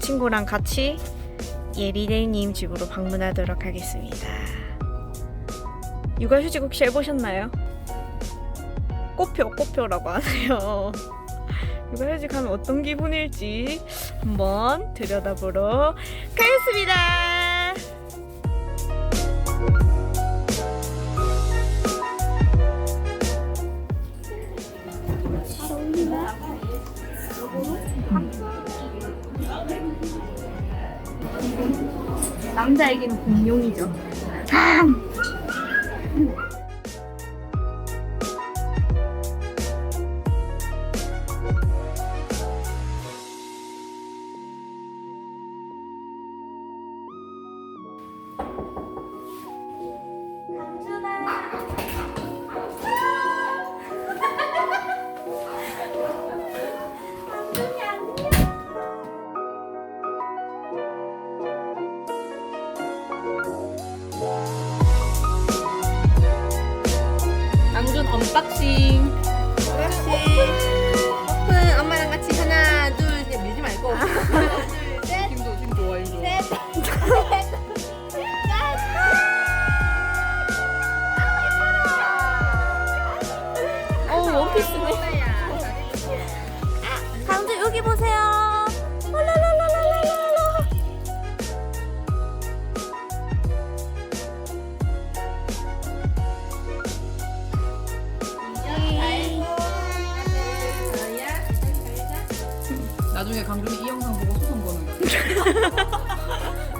친구랑 같이 예리네님 집으로 방문하도록 하겠습니다. 육아휴직 혹시 해보셨나요? 꽃표, 꽃표라고 하네요. 육아휴직 하면 어떤 기분일지 한번 들여다보러 가겠습니다. 남자에게는 공룡이죠. 남준 언박싱. 오픈 엄마랑 같이 하나 둘 셋 밀지 말고 하나 둘 셋 힘도 힘 좋아 힘 좋아. 어 원피스네. 강준 여기 보세요.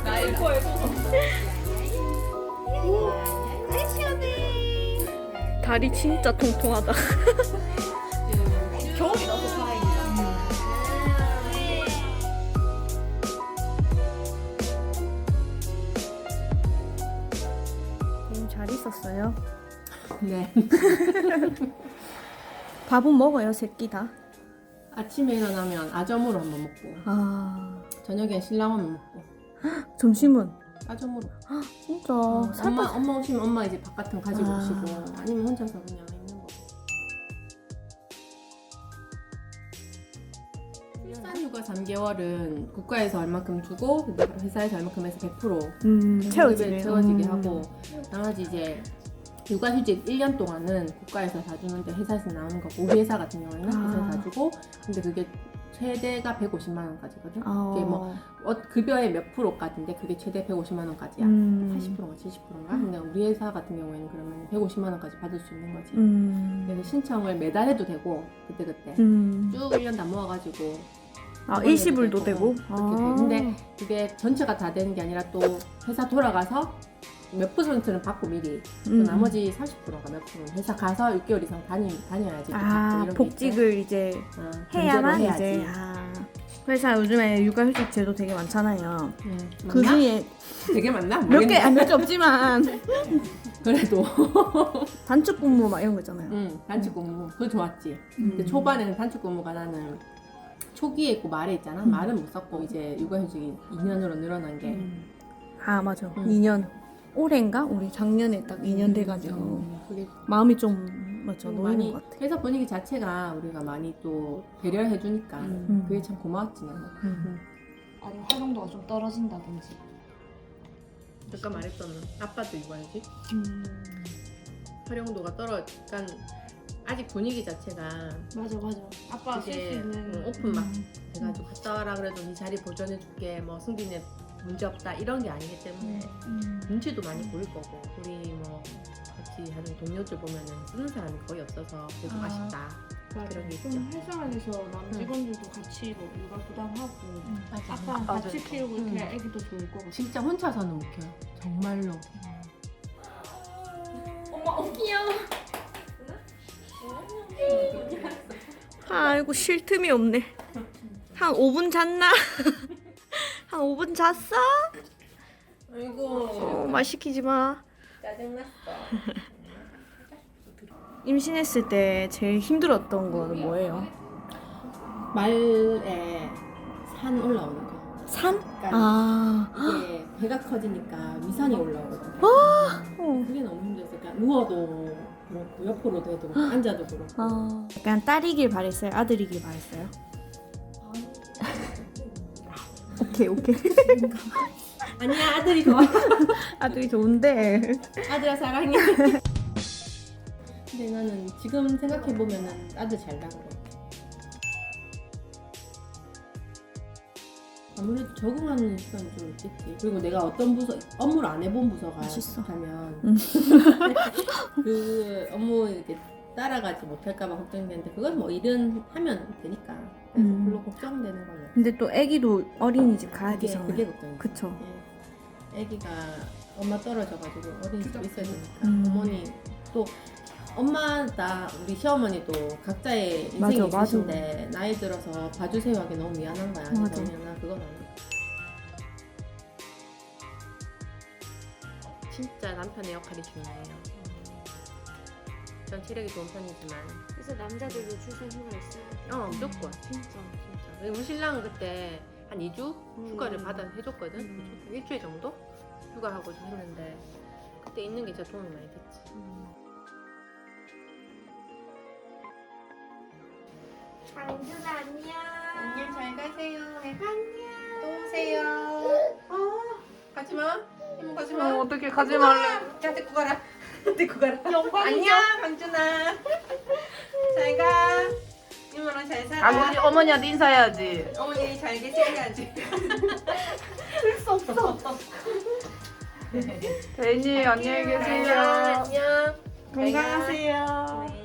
나의 거에. 다리 진짜 통통하다. 겨울이라서 다행이다. 음, 잘 있었어요. 네. 밥은 먹어요, 새끼 다. 아침에 일어나면 아점으로 한번 먹고 아 저녁에 신라면 먹고 점심은 아점으로. 진짜 어, 살 엄마 빠. 엄마 오시면 엄마 이제 바깥은 가지고 아. 오시고 아니면 혼자서 그냥 있는 거. 출산 휴가 3개월은 국가에서 얼마큼 주고 근데 회사에서 얼마큼 해서 100%음 채워지네. 채워지게 음. 하고 나머지 이제 육아휴직 1년 동안은 국가에서 다 주는데 회사에서 나오는 거고 우리 회사 같은 경우에는 아. 회사에서 다 주고 근데 그게 최대가 150만 원까지거든. 아. 그게 뭐 어, 급여의 몇 프로까지인데 그게 최대 150만 원까지야. 음. 80%인가 70%인가? 근데 우리 회사 같은 경우에는 그러면 150만 원까지 받을 수 있는 거지. 음. 그래서 신청을 매달 해도 되고 그때 그때 음. 쭉 1년 다 모아가지고 아 일시불도 되고, 되고. 어, 그렇게 돼. 근데 그게 전체가 다 되는 게 아니라 또 회사 돌아가서 몇 퍼센트는 받고 미리 또 음. 나머지 30%가 몇 프로는 회사 가서 6개월 이상 다니, 다녀야지 또아 받고 이런 게 복직을 이제. 어, 해야만 견제를 이제 해야지. 아 회사 요즘에 육아휴직 제도 되게 많잖아요. 음, 그 맞나? 중에 되게 많나? 몇 개 모르겠네. 아, 몇개 없지만 그래도 단축 근무 막 이런 거 있잖아요. 응 단축 근무 그거 좋았지 근데 초반에는 단축 근무가 나는 초기에 있고 말에 있잖아 음. 말은 못 썼고 이제 육아휴직이 2년으로 늘어난 게 아 맞아. 음. 2년 올해인가? 우리 작년에 딱 2년 돼가지고. 음, 그게 마음이 좀 맞죠? 좀 많이 것 같아. 회사 분위기 자체가 우리가 많이 또 배려해 주니까 음. 그게 참 고마웠지 나는 음. 아니면 활용도가 좀 떨어진다든지. 잠깐 말했던 아빠도 육아휴직 음. 활용도가 떨어 약간 아직 분위기 자체가 맞아 맞아. 아빠가 쓸수 그게 있는 음, 오픈 막 돼가지고 갔다 와라 그래도 네 자리 보존해 줄게. 뭐 승빈이 문제 없다 이런 게 아니기 때문에 음. 눈치도 많이 보일 거고 우리 뭐 같이 하는 동료들 보면은 쓰는 사람이 거의 없어서 계속 아. 아. 쉽다 맞아. 그런 게 좀 있죠. 회사 안에서 남 직원들도 같이 뭐 육아 부담하고 아빠랑 맞아요. 같이 키우고 이렇게 음. 애기도 좋을 것 같아 진짜 혼자서는 못 키워 정말로 아이고 쉴 틈이 없네. 한 5분 잤나? 한 5분 잤어? 아이고 어, 말 시키지 마. 짜증났어 임신했을 때 제일 힘들었던 거는 뭐예요? 말에 산 올라오는 거 산? 그러니까 아. 이게 배가 커지니까 위산이 올라오거든 어. 그게 너무 힘들었어 그러니까 누워도 그렇고 옆으로도 해도 그렇고 앉아도 그렇고 아. 약간 딸이길 바랬어요? 아들이길 바랬어요? 오케이 오케이. 아니야 아들이 좋아. 아들이 좋은데. 아들아 사랑해. 근데 나는 지금 생각해 보면은 아들 잘 나은 것 같아. 아무래도 적응하는 시간이 좀 있겠지. 그리고 내가 어떤 부서 업무를 안 해본 부서가 맛있어. 하면 음. 그 업무 이렇게 따라가지 못할까봐 걱정되는데 그건 뭐 일은 하면 되니까 그래서 음. 별로 걱정되는 건 없어. 근데 또 애기도 어린이집 가야 그게, 되잖아요. 그게 걱정이야. 그쵸. 예. 아기가 엄마 떨어져가지고 어린이집 있어야 되니까 음. 어머니 또 엄마다 우리 시어머니도 각자의 인생이 맞아, 맞아. 있으신데 나이 들어서 봐주세요 하기 너무 미안한 거야. 그래서 맞아. 그냥 나 그건 안 해. 진짜 남편의 역할이 중요해요. 전 체력이 좋은 편이지만 그래서 남자들도 출산 휴가 있어요. 어 무조건. 진짜 진짜. 우리 신랑은 그때 한 2주 휴가를 음. 받아 해줬거든. 음. 일주일 정도 휴가하고 좀 했는데 그때 있는 게 진짜 도움이 많이 됐지. 강준아 안녕. 안녕 잘 가세요. 안녕. 또 오세요. 어? 가지마. 이모 가지마. 어, 어떻게 가지 말래. 야 데리고 가라. 데리고 가라. 영광이죠. 안녕 강준아 잘가. 이모랑 잘 살아. 아버지 어머니한테 인사해야지. 어머니 잘 계세요야지 대니 안녕히 계세요. 안녕. 건강하세요.